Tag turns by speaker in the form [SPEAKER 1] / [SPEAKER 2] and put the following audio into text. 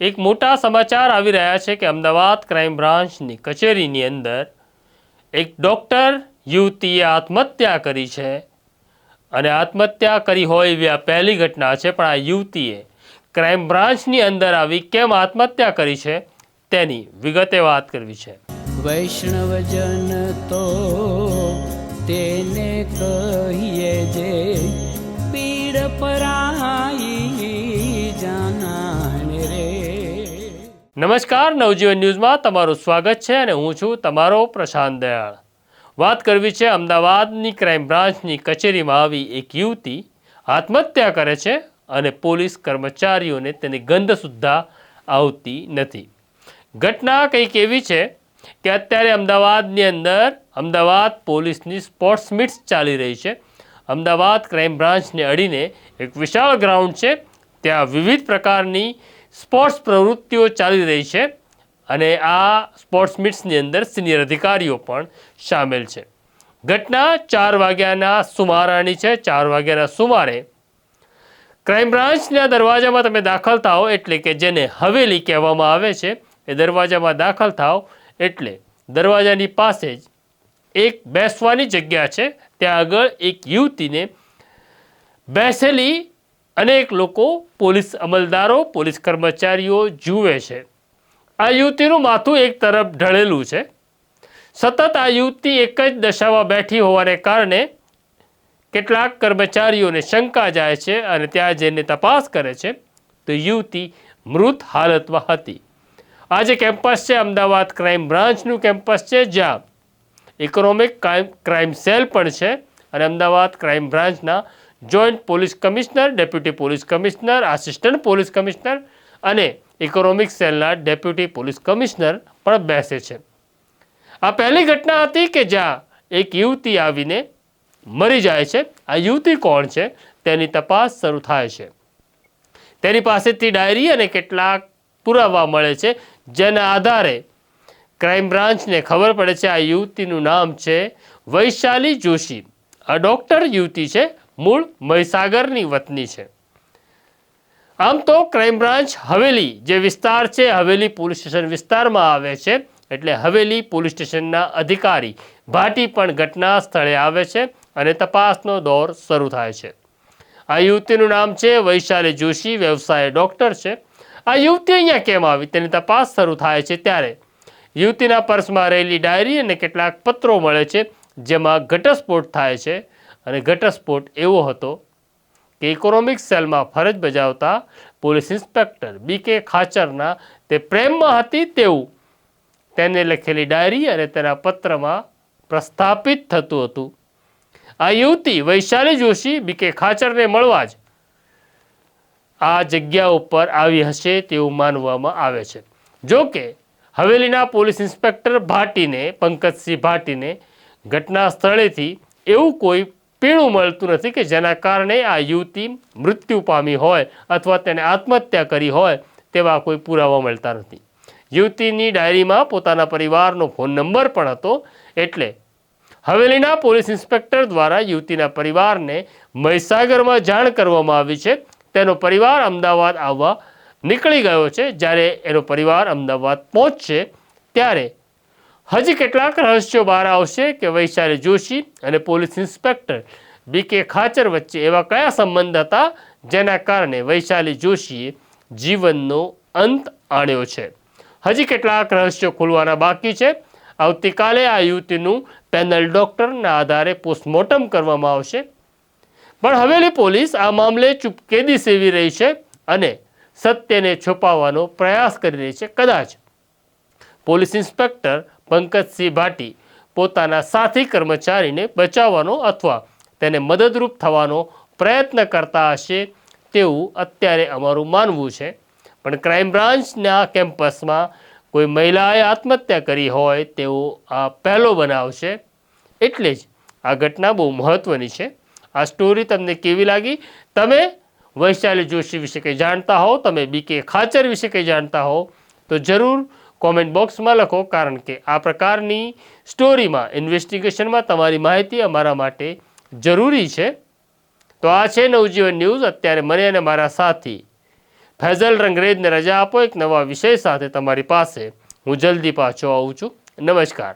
[SPEAKER 1] એક મોટા સમાચાર આવી રહ્યા છે કે અમદાવાદ ક્રાઇમ બ્રાન્ચની કચેરીની અંદર એક ડૉક્ટર યુવતીએ આત્મહત્યા કરી છે. અને આત્મહત્યા કરી હોય એવી આ પહેલી ઘટના છે, પણ આ યુવતીએ ક્રાઇમ બ્રાન્ચની અંદર આવી કેમ આત્મહત્યા કરી છે, તેની વિગતે વાત કરવી છે.
[SPEAKER 2] વૈષ્ણવજન તો તેને કહીએ જે પીડ પરાઈ જાનાને રે
[SPEAKER 1] નમસ્કાર, નવજીવન ન્યૂઝમાં તમારું સ્વાગત છે અને હું છું તમારો પ્રશાંત દયાળ. વાત કરવી છે અમદાવાદની ક્રાઇમ બ્રાન્ચની કચેરીમાં આવી એક યુવતી આત્મહત્યા કરે છે અને પોલીસ કર્મચારીઓને તેની ગંધ સુદ્ધા આવતી નથી. ઘટના કંઈક એવી છે કે અત્યારે અમદાવાદની અંદર અમદાવાદ પોલીસની સ્પોર્ટ્સ મીટ્સ ચાલી રહી છે. અમદાવાદ ક્રાઇમ બ્રાન્ચને અડીને એક વિશાળ ગ્રાઉન્ડ છે. ત્યાં વિવિધ પ્રકારની સ્પોર્ટ્સ પ્રવૃત્તિઓ ચાલી રહી છે અને આ સ્પોર્ટ્સ મીટ્સની અંદર સિનિયર અધિકારીઓ પણ સામેલ છે. ઘટના ચાર વાગ્યાના સુમારાની છે. ચાર વાગ્યાના સુમારે ક્રાઇમ બ્રાન્ચના દરવાજામાં તમે દાખલ થાઓ એટલે કે જેને હવેલી કહેવામાં આવે છે, એ દરવાજામાં દાખલ થાઓ એટલે દરવાજાની પાસે જ એક બેસવાની જગ્યા છે. ત્યાં આગળ એક યુવતીને બેસેલી અનેક લોકો પોલીસ અમલદારો, પોલીસ કર્મચારીઓ જુએ છે. આ યુવતીનું માથું એક તરફ ઢળેલું છે. સતત આ યુવતી એક જ દશામાં બેઠી હોવાને કારણે કેટલાક કર્મચારીઓને શંકા જાય છે અને ત્યાં જઈને તપાસ કરે છે. તો યુવતી મૃત હાલતમાં હતી. આ જે કેમ્પસ છે, અમદાવાદ ક્રાઇમ બ્રાન્ચનું કેમ્પસ છે, જ્યાં ઇકોનોમિક ક્રાઇમ સેલ પણ છે. અને અમદાવાદ ક્રાઇમ બ્રાન્ચના joint police commissioner, deputy police commissioner, assistant police commissioner અને ઇકોનોમિક સેલના ડેપ્યુટી પોલીસ કમિશનર પણ બેસે છે. આ પહેલી ઘટના હતી કે જ્યાં એક યુવતી આવીને મરી જાય છે. આ યુવતી કોણ છે? તેની તપાસ શરૂ થાય છે. તેની પાસેથી ડાયરી અને કેટલાક પુરાવા મળે છે, જેના આધારે ક્રાઇમ બ્રાન્ચને ખબર પડે છે આ યુવતીનું નામ છે વૈશાલી જોશી. આ ડૉક્ટર યુવતી છે, મૂળ મહીસાગરની વતની છે. આમ તો ક્રાઇમ બ્રાન્ચ હવેલી જે વિસ્તાર છે, હવેલી પોલીસ સ્ટેશન વિસ્તારમાં આવે છે, એટલે હવેલી પોલીસ સ્ટેશનના અધિકારી ભાટી પણ ઘટના સ્થળે આવે છે અને તપાસનો દોર શરૂ થાય છે. આ યુવતીનું નામ છે વૈશાલી જોશી, વ્યવસાય ડૉક્ટર છે. આ યુવતી અહીંયા કેમ આવી? તેની તપાસ શરૂ થાય છે ત્યારે. યુવતીના પર્સમાં રહેલી ડાયરી અને કેટલાક પત્રો મળે છે. જેમાં ઘટસ્ફોટ થાય છે અને ઘટસ્ફોટ એવો હતો કે ઇકોનોમિક સેલમાં ફરજ બજાવતા પોલીસ ઇન્સ્પેક્ટર બી કે ખાચરના તે પ્રેમમાં હતી તેવું તેને લખેલી ડાયરી અને તેના પત્રમાં પ્રસ્થાપિત થતું હતું. આ યુવતી વૈશાલી જોશી બી કે ખાચરને મળવા જ આ જગ્યા ઉપર આવી હશે તેવું માનવામાં આવે છે. જો કે હવેલીના પોલીસ ઇન્સ્પેક્ટર ભાટીને, પંકજસિંહ ભાટીને ઘટના સ્થળેથી એવું કોઈ પીણું મળતું નથી કે જેના કારણે આ યુવતી મૃત્યુ પામી હોય અથવા તેને આત્મહત્યા કરી હોય તેવા કોઈ પુરાવા મળતા નથી. યુવતીની ડાયરીમાં પોતાના પરિવારનો ફોન નંબર પણ હતો એટલે હવેલીના પોલીસ ઇન્સ્પેક્ટર દ્વારા યુવતીના પરિવારને મહીસાગરમાં જાણ કરવામાં આવી છે. તેનો પરિવાર અમદાવાદ આવવા નીકળી ગયો છે. જ્યારે એનો પરિવાર અમદાવાદ પહોંચશે ત્યારે હજી કેટલાક રહસ્યો બહાર આવશે કે વૈશાલી જોશી અને પોલીસ ઇન્સ્પેક્ટર બી કે ખાચર વચ્ચે એવા કયા સંબંધ હતા જેના કારણે વૈશાલી જોશીએ જીવનનો અંત આણ્યો છે? હજી કેટલાક રહસ્યો ખુલવાના બાકી છે. આવતીકાલે આ યુવતીનું પેનલ ડૉક્ટરના આધારે પોસ્ટમોર્ટમ કરવામાં આવશે. પણ હવેલી પોલીસ આ મામલે ચૂપકેદી સેવી રહી છે અને સત્યને છુપાવવાનો પ્રયાસ કરી રહી છે કદાચ. પોલીસ ઇન્સ્પેક્ટર પંકજસિંહ ભાટી પોતાના સાથી કર્મચારીને બચાવવાનો અથવા તેને મદદરૂપ થવાનો પ્રયત્ન કરતા હશે તેવું અત્યારે અમારું માનવું છે. પણ ક્રાઇમ બ્રાન્ચના કેમ્પસમાં કોઈ મહિલાએ આત્મહત્યા કરી હોય તેવો આ પહેલો બનાવ છે. એટલે જ આ ઘટના બહુ મહત્ત્વની છે. આ સ્ટોરી તમને કેવી લાગી? તમે વૈશાલી જોશી વિશે કંઈ જાણતા હો? તમે બી કે ખાચર વિશે કંઈ જાણતા હો? તો જરૂર કોમેન્ટ બોક્સમાં લખો, કારણ કે આ પ્રકારની સ્ટોરીમાં, ઇન્વેસ્ટિગેશનમાં તમારી માહિતી અમારા માટે જરૂરી છે. તો આ છે નવજીવન ન્યૂઝ. અત્યારે મને અને મારા સાથી ફેઝલ રંગરેજને રજા આપો. એક નવા વિષય સાથે તમારી પાસે હું જલ્દી પાછો આવું છું. નમસ્કાર.